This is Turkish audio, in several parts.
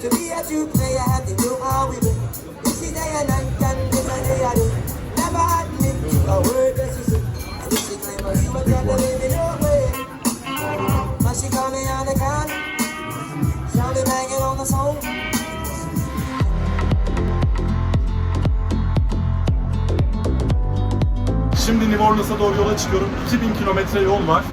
To be a true player, have to know how we do. This is day and night, and this a day I do. Never admit to a word that she said. And she claim a human, can't believe in no way. But she call me on the con. Shall be banging on the song. Şimdi New Orleans'a doğru yola çıkıyorum. 2000 kilometre yol var.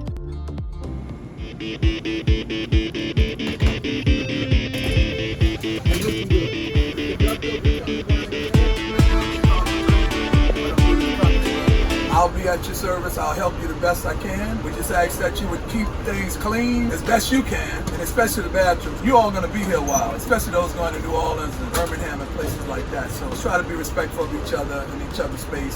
At your service. I'll help you the best I can. We just ask that you would keep things clean as best you can, and especially the bathrooms. You all going to be here a while, especially those going to New Orleans and Birmingham and places like that. So try to be respectful of each other and each other's space.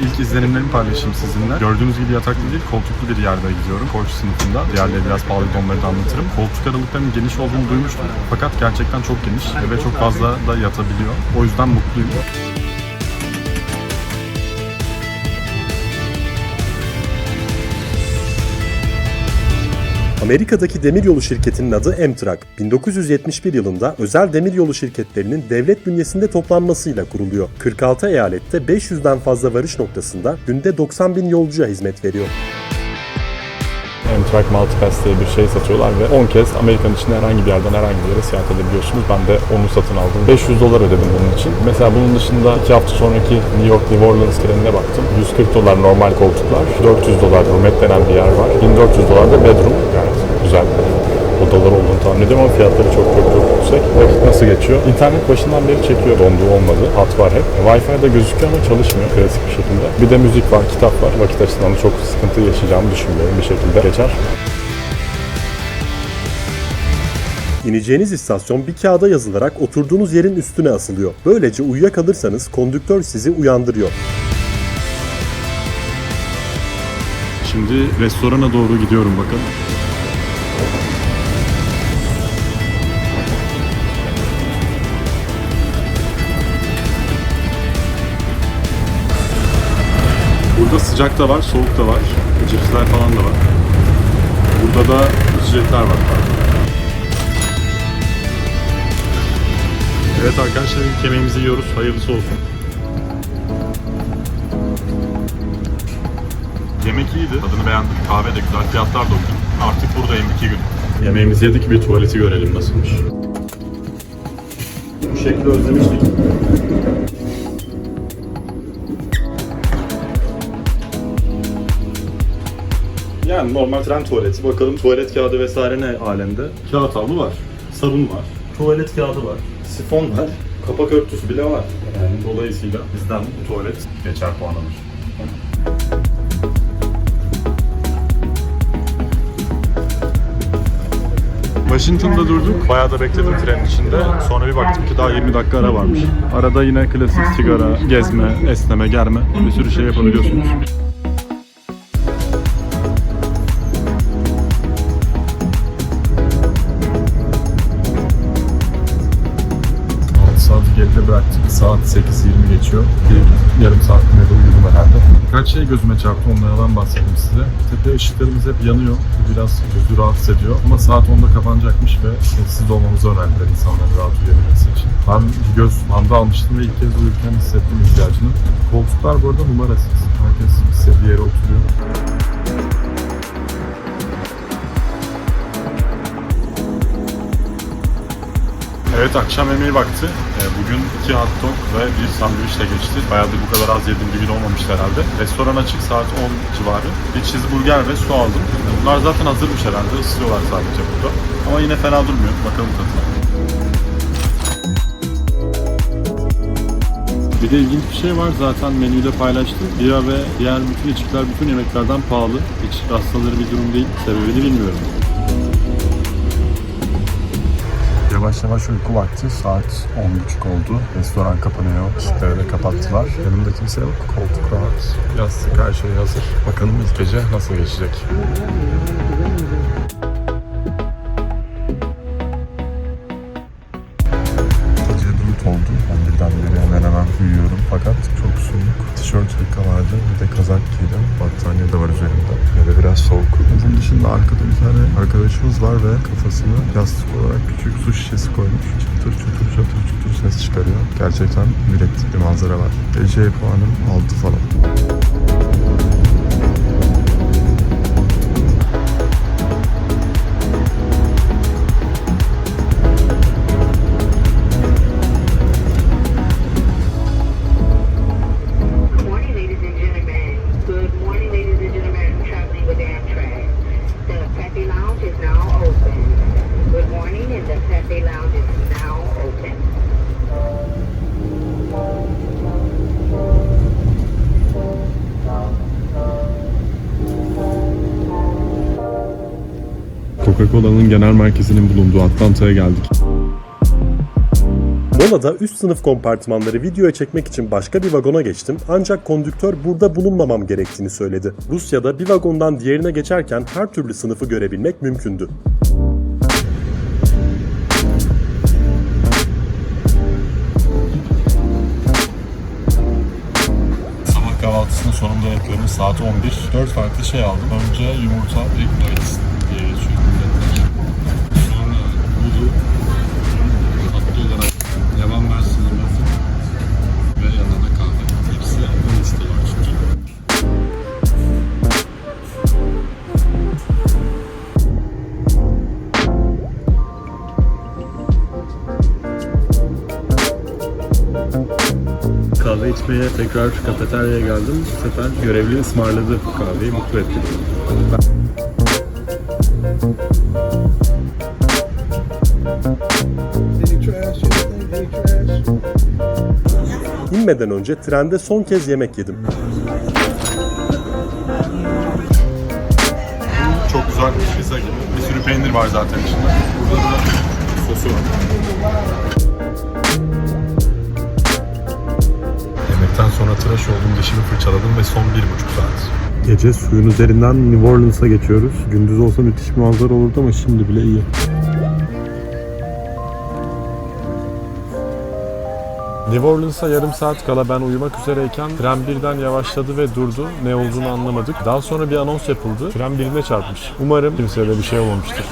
İlk izlenimlerimi paylaşayım sizinle. Gördüğünüz gibi yataklı değil, koltuklu bir yerde gidiyorum. Koç sınıfında. Diğerleri biraz pahalıydı onları da anlatırım. Koltuk aralıklarının geniş olduğunu duymuştum. Fakat gerçekten çok geniş ve çok fazla da yatabiliyor. O yüzden mutluyum. Amerika'daki demiryolu şirketinin adı Amtrak. 1971 yılında özel demiryolu şirketlerinin devlet bünyesinde toplanmasıyla kuruluyor. 46 eyalette 500'den fazla varış noktasında günde 90 bin yolcuya hizmet veriyor. Amtrak Multipass diye bir şey satıyorlar ve 10 kez Amerika'nın içinde herhangi bir yerden herhangi bir yere seyahat edebiliyorsunuz. Ben de onu satın aldım. 500 dolar ödedim bunun için. Mesela bunun dışında 2 hafta sonraki New York New Orleans trenine baktım. 140 dolar normal koltuklar, 400 dolar roommate denen bir yer var. 1400 dolar da bedroom. Güzel odalar olduğunu tahmin ediyorum ama fiyatları çok çok çok yüksek. Vakit nasıl geçiyor? İnternet başından beri çekiyor. Donduğu olmadı. Hat var hep. Wi-Fi de gözüküyor ama çalışmıyor klasik bir şekilde. Bir de müzik var, kitap var. Vakit açısından da çok sıkıntı yaşayacağımı düşünmüyorum. Bir şekilde geçer. İneceğiniz istasyon bir kağıda yazılarak oturduğunuz yerin üstüne asılıyor. Böylece uyuyakalırsanız kondüktör sizi uyandırıyor. Şimdi restorana doğru gidiyorum bakalım. Burada sıcak da var, soğuk da var. Cipsler falan da var. Burada da içecekler var. Evet arkadaşlar ilk yemeğimizi yiyoruz. Hayırlısı olsun. Yemek iyiydi. Tadını beğendim. Kahve de güzel. Fiyatlar da uygun. Artık buradayım iki gün. Yemeğimizi yedik. Bir tuvaleti görelim nasılmış. Bu şekli özlemiştik. Yani normal tren tuvaleti. Bakalım tuvalet kağıdı vesaire ne alemde? Kağıt havlu var. Sabun var. Tuvalet kağıdı var. Sifon var. Kapak örtüsü bile var. Yani dolayısıyla bizden bu tuvalet geçer puan alır. Washington'da durduk. Bayağı da bekledim trenin içinde. Sonra bir baktım ki daha 20 dakika ara varmış. Arada yine klasik sigara, gezme, esneme, germe bir sürü şey yapabiliyorsunuz. Geçiyor. Bir yarım saat de uyudum herhalde. Birkaç şey gözüme çarptı onlardan bahsedeyim size. Tepe ışıklarımız hep yanıyor. Biraz gözü rahatsız ediyor. Ama saat 10'da kapanacakmış ve sessiz olmamızı önerdiler insanların rahat uyuyabilmesi için. Ben göz bandı almıştım ve ilk kez uyurken hissettim ihtiyacını. Koltuklar bu arada numarasız. Herkes istediği yere oturuyor. Evet akşam yemeği vakti. Ee, Bugün iki hot dog ve bir sandviçle geçti. Bayağıdır bu kadar az yediğim bir gün olmamıştı herhalde. Restoran açık saat 10 civarı. Bir cheeseburger ve su aldım. Bunlar zaten hazırmış herhalde. Isırıyorlar sadece burada. Ama yine fena durmuyor. Bakalım tadına. Bir de ilginç bir şey var zaten menüde paylaştım. Bira ve diğer bütün içkiler bütün yemeklerden pahalı. Hiç rastlanır bir durum değil. Sebebini bilmiyorum. Yavaş yavaş uyku vakti. Saat 10.30 oldu. Restoran kapanıyor. Işıkları da kapattılar. Yanımda kimse yok. Koltuk rahat. Yastık her şey hazır. Bakalım ilk gece nasıl geçecek. Arkadaşımız var ve kafasını yastık olarak küçük su şişesi koymuş. Çıtır çıtır çatır çutur ses çıkarıyor. Gerçekten mürekkep bir manzara var. Gece puanım 6 falan. Coca-Cola'nın genel merkezinin bulunduğu Atlanta'ya geldik. Molada üst sınıf kompartımanları videoya çekmek için başka bir vagona geçtim ancak kondüktör burada bulunmamam gerektiğini söyledi. Rusya'da bir vagondan diğerine geçerken her türlü sınıfı görebilmek mümkündü. Kahvaltısını sonunda yapıyorum. Saat 11. 4 farklı şey aldım. Önce yumurta, egg bites İçmeye tekrar kafeteryaya geldim. Bu sefer görevli ısmarladı kahveyi. Mutlu etti? İnmeden önce trende son kez yemek yedim. Çok güzel bir pizza gibi. Bir sürü peynir var zaten içinde. Burada da sosu var. Sonra tıraş oldum, dişimi fırçaladım ve son bir buçuk saat. Gece suyun üzerinden New Orleans'a geçiyoruz. Gündüz olsa müthiş bir manzara olurdu ama şimdi bile iyi. New Orleans'a yarım saat kala ben uyumak üzereyken tren birden yavaşladı ve durdu. Ne olduğunu anlamadık. Daha sonra bir anons yapıldı. Tren birine çarpmış. Umarım kimseye de bir şey olmamıştır.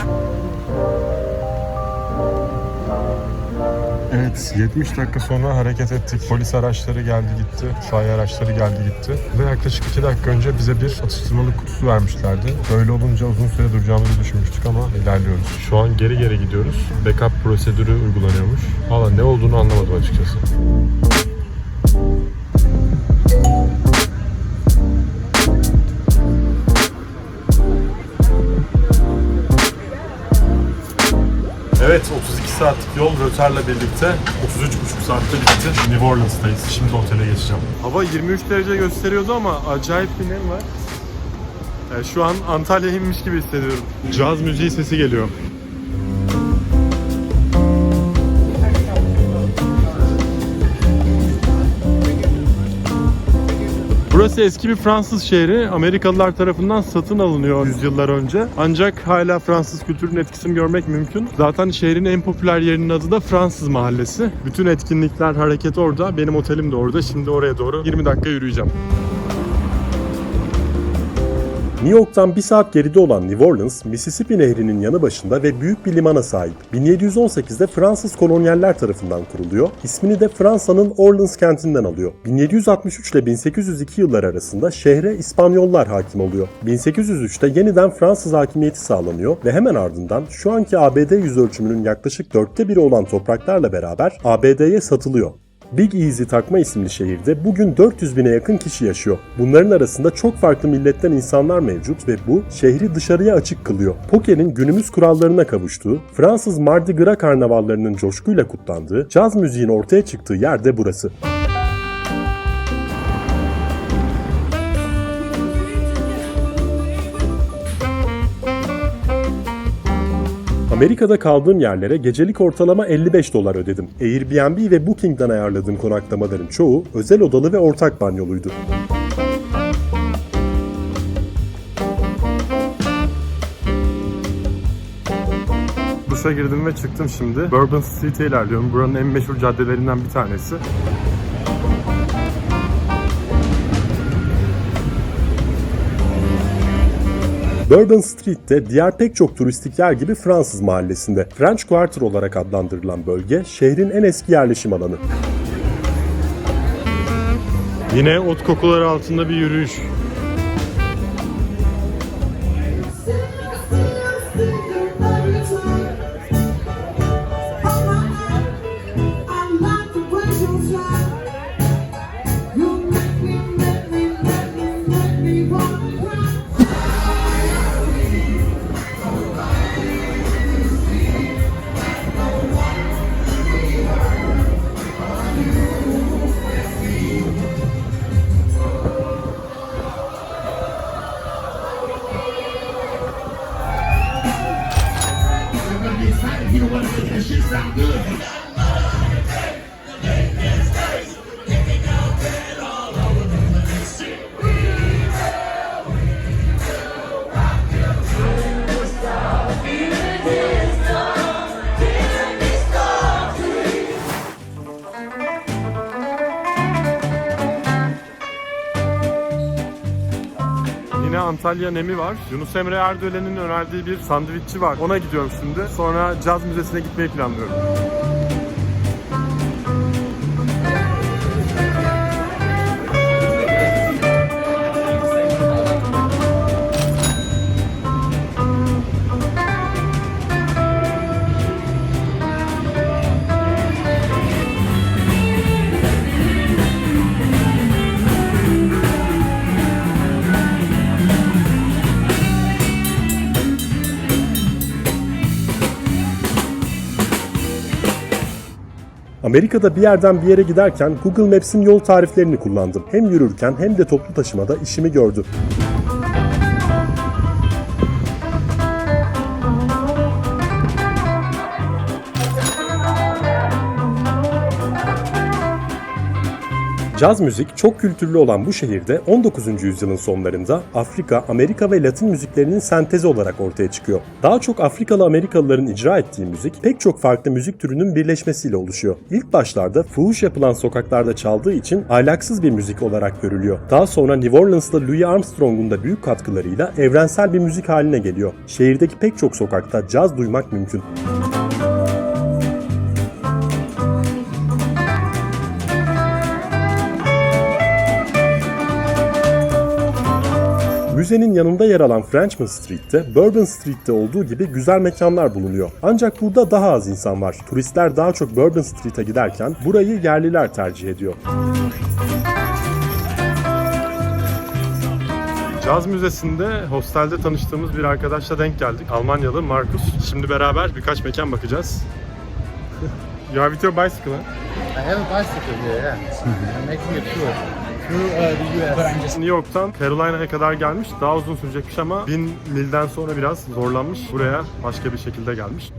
Evet, 70 dakika sonra hareket ettik. Polis araçları geldi gitti, itfaiye araçları geldi gitti. Ve yaklaşık 2 dakika önce bize bir atıştırmalık kutusu vermişlerdi. Böyle olunca uzun süre duracağımızı düşünmüştük ama ilerliyoruz. Şu an geri geri gidiyoruz. Backup prosedürü uygulanıyormuş. Valla ne olduğunu anlamadım açıkçası. Evet 32 saatlik yol rötarla birlikte 33,5 saatte bitti. New Orleans'tayız. Şimdi otele geçeceğim. Hava 23 derece gösteriyordu ama acayip bir nem var. Yani şu an Antalya'ya inmiş gibi hissediyorum. Caz müziği sesi geliyor. Burası eski bir Fransız şehri. Amerikalılar tarafından satın alınıyor yüzyıllar önce. Ancak hala Fransız kültürünün etkisini görmek mümkün. Zaten şehrin en popüler yerinin adı da Fransız Mahallesi. Bütün etkinlikler, hareket orada. Benim otelim de orada. Şimdi oraya doğru 20 dakika yürüyeceğim. New York'tan bir saat geride olan New Orleans, Mississippi Nehri'nin yanı başında ve büyük bir limana sahip. 1718'de Fransız kolonyeller tarafından kuruluyor. İsmini de Fransa'nın Orleans kentinden alıyor. 1763 ile 1802 yıllar arasında şehre İspanyollar hakim oluyor. 1803'te yeniden Fransız hakimiyeti sağlanıyor ve hemen ardından şu anki ABD yüzölçümünün yaklaşık dörtte biri olan topraklarla beraber ABD'ye satılıyor. Big Easy takma isimli şehirde bugün 400 bine yakın kişi yaşıyor. Bunların arasında çok farklı milletten insanlar mevcut ve bu şehri dışarıya açık kılıyor. Pokerin günümüz kurallarına kavuştuğu, Fransız Mardi Gras karnavallarının coşkuyla kutlandığı, caz müziğin ortaya çıktığı yer de burası. Amerika'da kaldığım yerlere gecelik ortalama 55 dolar ödedim. Airbnb ve Booking'den ayarladığım konaklamaların çoğu özel odalı ve ortak banyoluydu. Duşa girdim ve çıktım şimdi. Bourbon Street'e ilerliyorum. Buranın en meşhur caddelerinden bir tanesi. Bourbon Street de diğer pek çok turistik yer gibi Fransız mahallesinde. French Quarter olarak adlandırılan bölge şehrin en eski yerleşim alanı. Yine ot kokuları altında bir yürüyüş. Yine Antalya Nemi var. Yunus Emre Erdölen'in önerdiği bir sandviççi var. Ona gidiyorum şimdi. Sonra caz müzesine gitmeyi planlıyorum. Amerika'da bir yerden bir yere giderken Google Maps'in yol tariflerini kullandım. Hem yürürken hem de toplu taşımada işimi gördü. Caz müzik çok kültürlü olan bu şehirde 19. yüzyılın sonlarında Afrika, Amerika ve Latin müziklerinin sentezi olarak ortaya çıkıyor. Daha çok Afrikalı Amerikalıların icra ettiği müzik pek çok farklı müzik türünün birleşmesiyle oluşuyor. İlk başlarda fuhuş yapılan sokaklarda çaldığı için ahlaksız bir müzik olarak görülüyor. Daha sonra New Orleans'ta Louis Armstrong'un da büyük katkılarıyla evrensel bir müzik haline geliyor. Şehirdeki pek çok sokakta caz duymak mümkün. Müzenin yanında yer alan Frenchman Street'te, Bourbon Street'te olduğu gibi güzel mekanlar bulunuyor. Ancak burada daha az insan var. Turistler daha çok Bourbon Street'e giderken burayı yerliler tercih ediyor. Caz Müzesi'nde hostelde tanıştığımız bir arkadaşla denk geldik. Almanyalı Markus. Şimdi beraber birkaç mekan bakacağız. you are with your bicycle, huh? I have a bicycle here, yeah. I'm making a tour US. New York'tan Carolina'ya kadar gelmiş. Daha uzun sürecekmiş ama 1000 milden sonra biraz zorlanmış. Buraya başka bir şekilde gelmiş.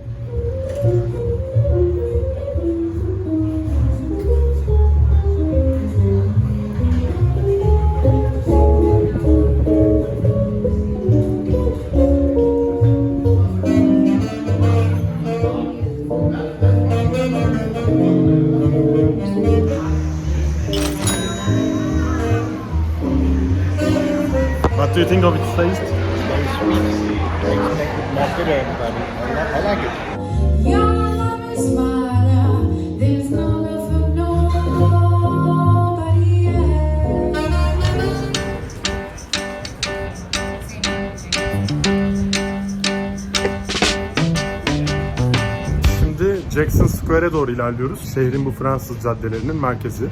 Think of its? Very. Şimdi Jackson Square'e doğru ilerliyoruz. Şehrin bu Fransız caddelerinin merkezi.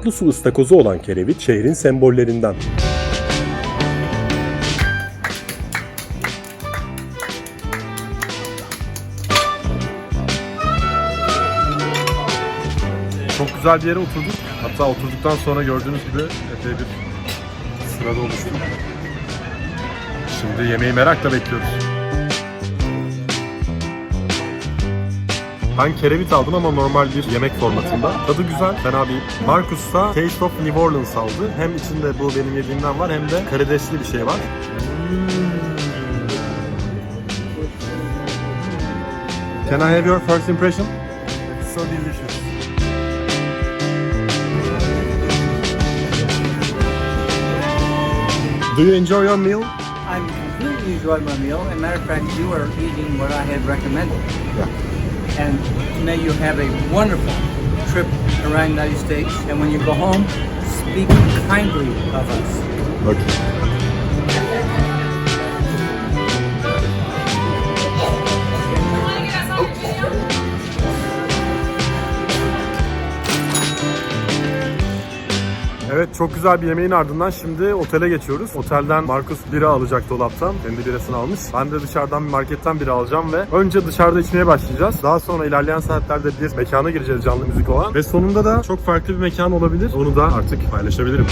Tatlı su ıstakozu olan kerevit şehrin sembollerinden. Çok güzel bir yere oturduk. Hatta oturduktan sonra gördüğünüz gibi epey bir sırada oluştuk. Şimdi yemeği merakla bekliyoruz. Ben kerevit aldım ama normal bir yemek formatında. Tadı güzel, fena değil. Marcus da Taste of New Orleans aldı. Hem içinde bu benim yediğimden var hem de karidesli bir şey var. Can I have your first impression? So delicious. Do you enjoy your meal? I completely enjoyed my meal. As a matter of fact, you are eating what I had recommended. Yeah. And may you have a wonderful trip around the United States. And when you go home, speak kindly of us. Okay. Evet çok güzel bir yemeğin ardından şimdi otele geçiyoruz. Otelden Markus bira alacak dolaptan. Kendi birasını almış. Ben de dışarıdan bir marketten bira alacağım ve önce dışarıda içmeye başlayacağız. Daha sonra ilerleyen saatlerde bir mekana gireceğiz canlı müzik olan. Ve sonunda da çok farklı bir mekan olabilir. Onu da artık paylaşabilirim.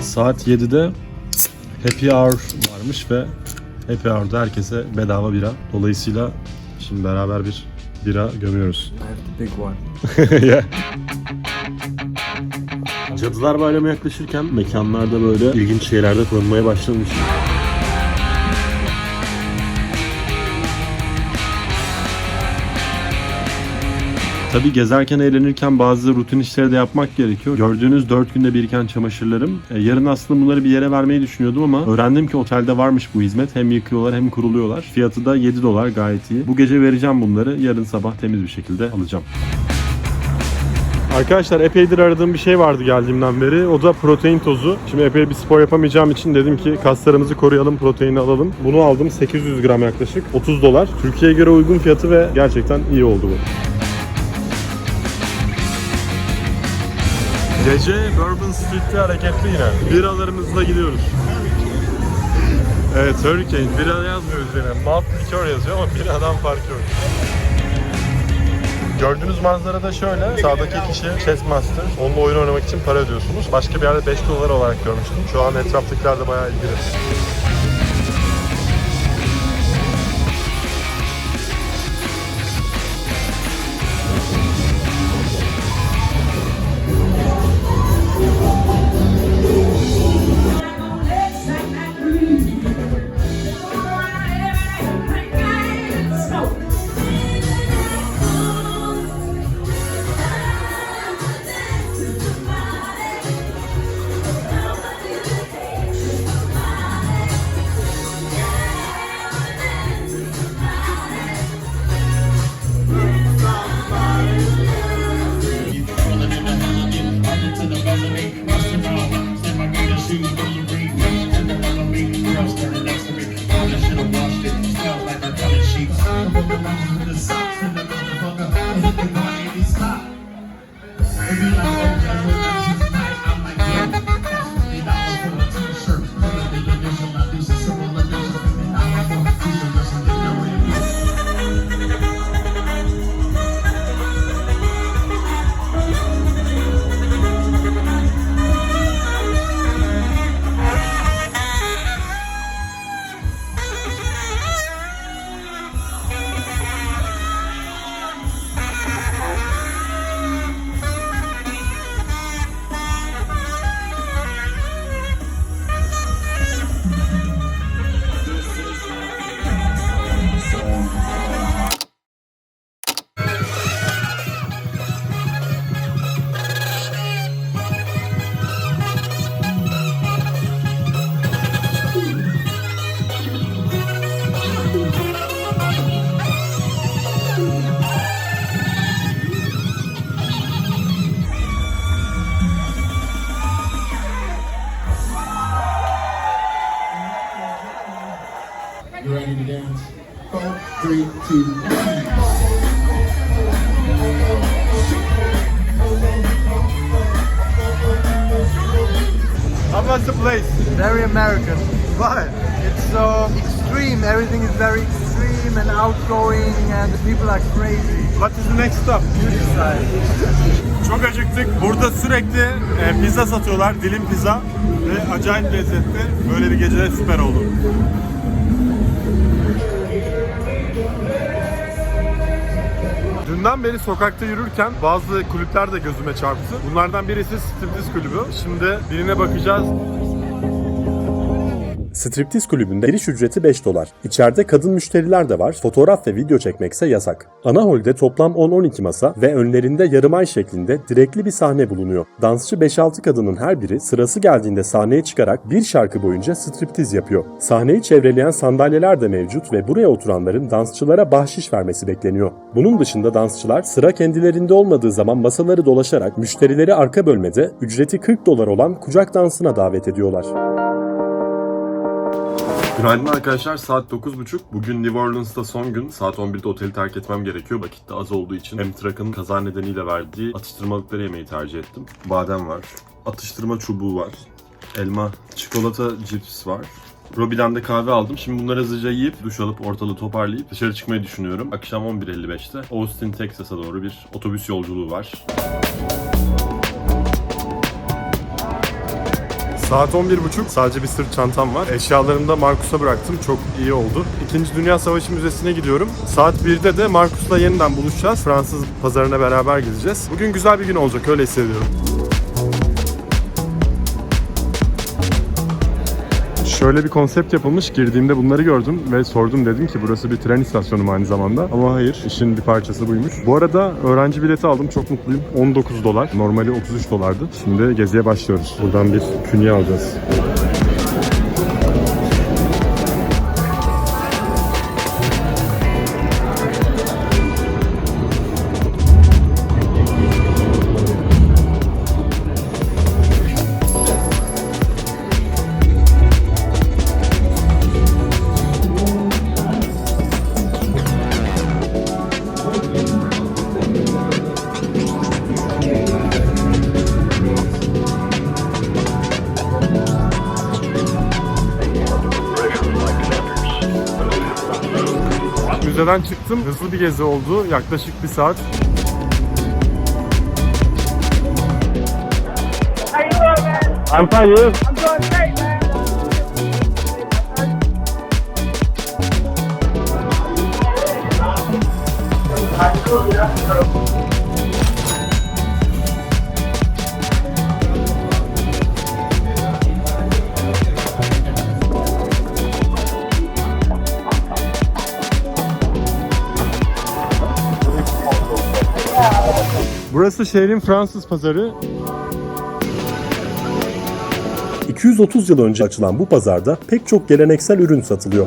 Saat 7'de Happy Hour varmış ve Happy Hour'da herkese bedava bira. Dolayısıyla şimdi beraber bir bira gömüyoruz. Big one. Yeah. Cadılar Bayramı yaklaşırken mekanlarda böyle ilginç şeyler de konulmaya başlamış. Tabi gezerken eğlenirken bazı rutin işleri de yapmak gerekiyor. Gördüğünüz 4 günde biriken çamaşırlarım. E, yarın aslında bunları bir yere vermeyi düşünüyordum ama öğrendim ki otelde varmış bu hizmet. Hem yıkıyorlar hem kuruluyorlar. Fiyatı da 7 dolar gayet iyi. Bu gece vereceğim bunları. Yarın sabah temiz bir şekilde alacağım. Arkadaşlar epeydir aradığım bir şey vardı geldiğimden beri. O da protein tozu. Şimdi epey bir spor yapamayacağım için dedim ki kaslarımızı koruyalım, proteini alalım. Bunu aldım 800 gram yaklaşık. 30 dolar. Türkiye'ye göre uygun fiyatı ve gerçekten iyi oldu bu. Gece Bourbon Street'te hareketli yine. Biralarımızla gidiyoruz. Evet Hurricane. Bira yazmıyor üzerine. Malt likör yazıyor ama biradan farkı yok. Gördüğünüz manzara da şöyle. Sağdaki kişi Chessmaster. Onunla oyun oynamak için para ödüyorsunuz. Başka bir yerde 5 dolar olarak görmüştüm. Şu an etraftakiler de bayağı ilgili. Very American. Why? It's so extreme. Everything is very extreme and outgoing, and the people are crazy. What is the next stop? You decide. Çok acıktık. Burada sürekli e, pizza satıyorlar. Dilim pizza. Ve acayip lezzetli. Böyle bir gece süper oldu. Dünden beri sokakta yürürken bazı kulüpler de gözüme çarptı. Bunlardan birisi Striptease kulübü. Şimdi birine bakacağız. Striptiz kulübünde giriş ücreti 5 dolar. İçeride kadın müşteriler de var. Fotoğraf ve video çekmekse yasak. Ana holde toplam 10-12 masa ve önlerinde yarım ay şeklinde direkli bir sahne bulunuyor. Dansçı 5-6 kadının her biri sırası geldiğinde sahneye çıkarak bir şarkı boyunca striptiz yapıyor. Sahneyi çevreleyen sandalyeler de mevcut ve buraya oturanların dansçılara bahşiş vermesi bekleniyor. Bunun dışında dansçılar sıra kendilerinde olmadığı zaman masaları dolaşarak müşterileri arka bölmede ücreti 40 dolar olan kucak dansına davet ediyorlar. Günaydın arkadaşlar. Saat 9.30. Bugün New Orleans'ta son gün. Saat 11'de oteli terk etmem gerekiyor. Vakit de az olduğu için Amtrak'ın kaza nedeniyle verdiği atıştırmalıkları yemeyi tercih ettim. Badem var. Atıştırma çubuğu var. Elma, çikolata cips var. Robi'den de kahve aldım. Şimdi bunları hızlıca yiyip duş alıp ortalığı toparlayıp dışarı çıkmayı düşünüyorum. Akşam 11.55'te Austin, Texas'a doğru bir otobüs yolculuğu var. Saat 11.30. Sadece bir sırt çantam var. Eşyalarımı da Markus'a bıraktım. Çok iyi oldu. İkinci Dünya Savaşı Müzesi'ne gidiyorum. Saat 1'de de Markus'la yeniden buluşacağız. Fransız pazarına beraber gideceğiz. Bugün güzel bir gün olacak. Öyle hissediyorum. Şöyle bir konsept yapılmış. Girdiğimde bunları gördüm ve sordum dedim ki burası bir tren istasyonu aynı zamanda? Ama hayır, işin bir parçası buymuş. Bu arada öğrenci bileti aldım. Çok mutluyum. 19 dolar. Normali 33 dolardı. Şimdi geziye başlıyoruz. Buradan bir künye alacağız. Çıktım. Hızlı bir gezi oldu. Yaklaşık bir saat. I'm fine, you? Burası şehrin Fransız pazarı. 230 yıl önce açılan bu pazarda pek çok geleneksel ürün satılıyor.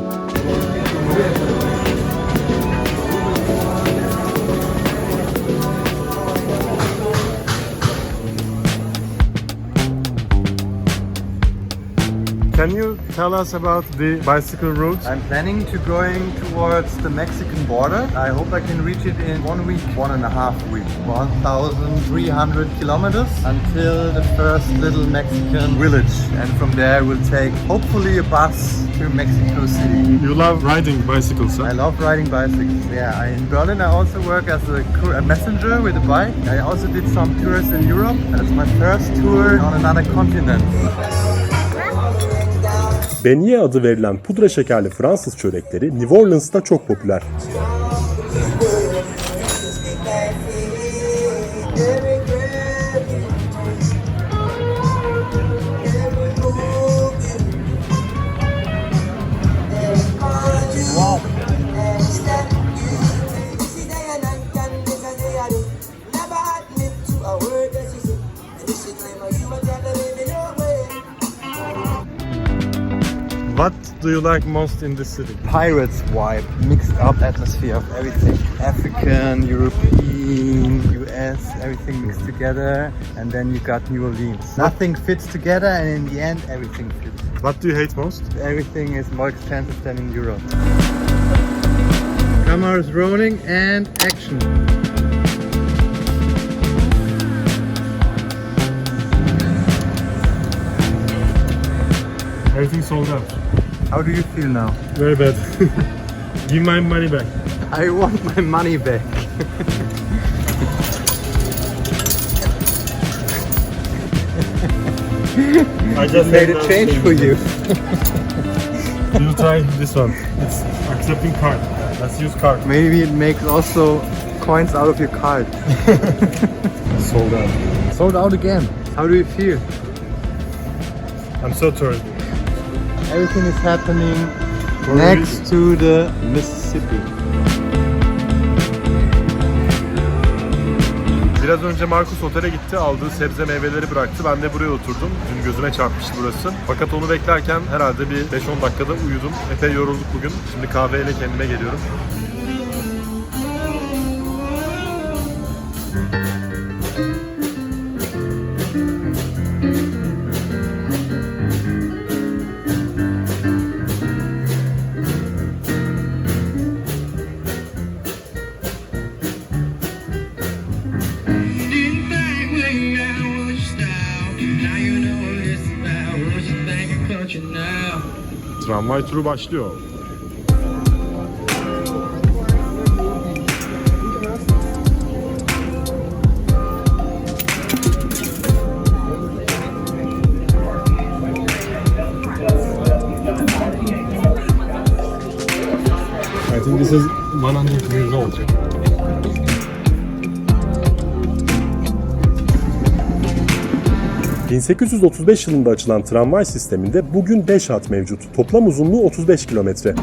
Can you tell us about the bicycle route? I'm planning to going towards the Mexican border. I hope I can reach it in one week, one and a half week. 1,300 kilometers until the first little Mexican village. And from there we'll take hopefully a bus to Mexico City. You love riding bicycles, I love riding bicycles. Yeah, I, in Berlin I also work as a, a messenger with a bike. I also did some tours in Europe. That's my first tour on another continent. Beignet adı verilen pudra şekerli Fransız çörekleri New Orleans'ta çok popüler. Do you like most in the city? Pirates vibe, mixed up atmosphere of everything. African, European, US, everything mixed together. And then you got New Orleans. Nothing fits together and in the end everything fits. What do you hate most? Everything is more expensive than in Europe. Cameras rolling and action. Everything sold out. How do you feel now? Very bad. Give my money back. I want my money back. I just Made a change for you. You try this one. It's accepting card. Let's use card. Maybe it makes also coins out of your card. Sold out. Sold out again. How do you feel? I'm so tired. Everything is happening next to the Mississippi. Biraz önce Markus otele gitti, aldığı sebze meyveleri bıraktı. Ben de buraya oturdum. Dün gözüme çarpmıştı burası. Fakat onu beklerken herhalde bir 5-10 dakikada uyudum. Epey yorulduk bugün. Şimdi kahveyle kendime geliyorum. Tramvay turu başlıyor. I think this is 100 years old. ...1835 yılında açılan tramvay sisteminde bugün 5 hat mevcut. Toplam uzunluğu 35 kilometre.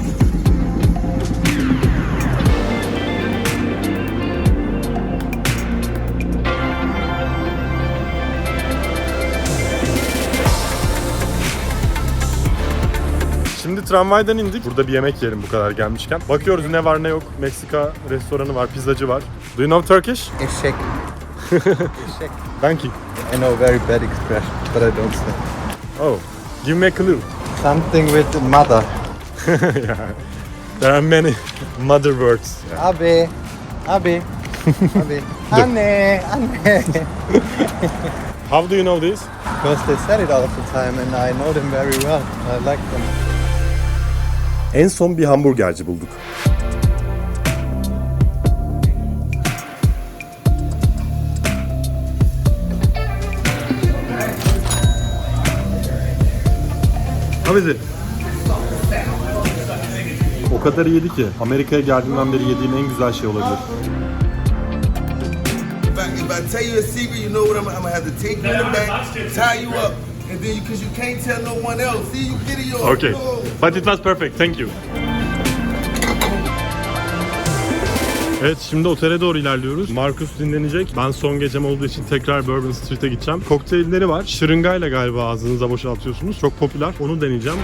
Şimdi tramvaydan indik. Burada bir yemek yiyelim bu kadar gelmişken. Bakıyoruz ne var ne yok. Meksika restoranı var, pizzacı var. Do you know Turkish? Eşek. Thank you. I know very bad expression, but I don't say. Oh, give me a clue. Something with the mother. There are many mother words. Abi. Abi. Abi. Anne. Anne. How do you know this? Because they said it all the time and I know them very well. I like them. En son bir hamburgerci bulduk. İt? O kadar yedi ki Amerika'ya geldiğimden beri yediğim en güzel şey olabilir. If I, if I tell you a secret, you know what I'm, I'm gonna have to take you in the back, tie you up, and then because you can't tell no one else. See, you video. Okay. But it was perfect. Thank you. Evet şimdi otele doğru ilerliyoruz. Markus dinlenecek. Ben son gecem olduğu için tekrar Bourbon Street'e gideceğim. Kokteylleri var. Şırıngayla galiba ağzınıza boşaltıyorsunuz. Çok popüler. Onu deneyeceğim.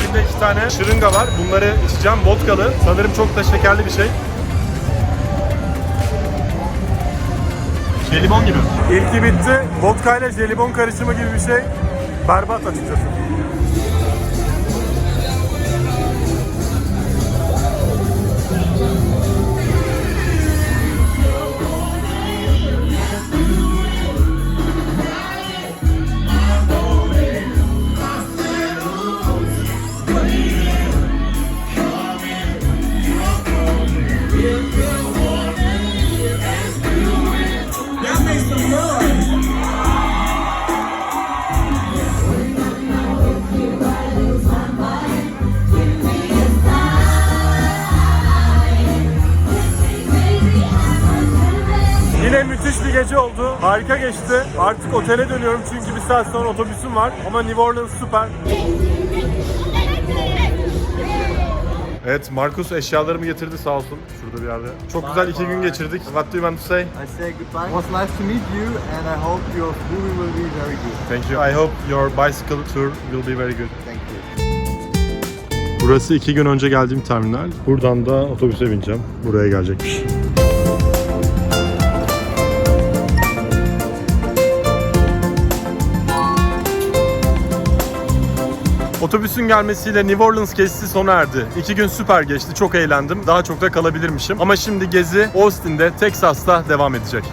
Elimde iki tane şırınga var. Bunları içeceğim. Vodkalı. Sanırım çok da şekerli bir şey. Jelibon gibi. İlki bitti. Vodka ile jelibon karışımı gibi bir şey. Berbat açıkçası. Müthiş bir gece oldu. Harika geçti. Artık otele dönüyorum çünkü bir saat sonra otobüsüm var. Ama New Orleans süper. Evet, Markus eşyalarımı getirdi sağ olsun. Şurada bir yerde. Çok güzel iki gün geçirdik. What do you want to say? I say goodbye. It was nice to meet you and I hope your movie will be very good. Thank you. I hope your bicycle tour will be very good. Thank you. Burası iki gün önce geldiğim terminal. Buradan da otobüse bineceğim. Buraya gelecekmiş. Otobüsün gelmesiyle New Orleans gezisi sona erdi. İki gün süper geçti, çok eğlendim. Daha çok da kalabilirmişim. Ama şimdi gezi Austin'de, Texas'ta devam edecek.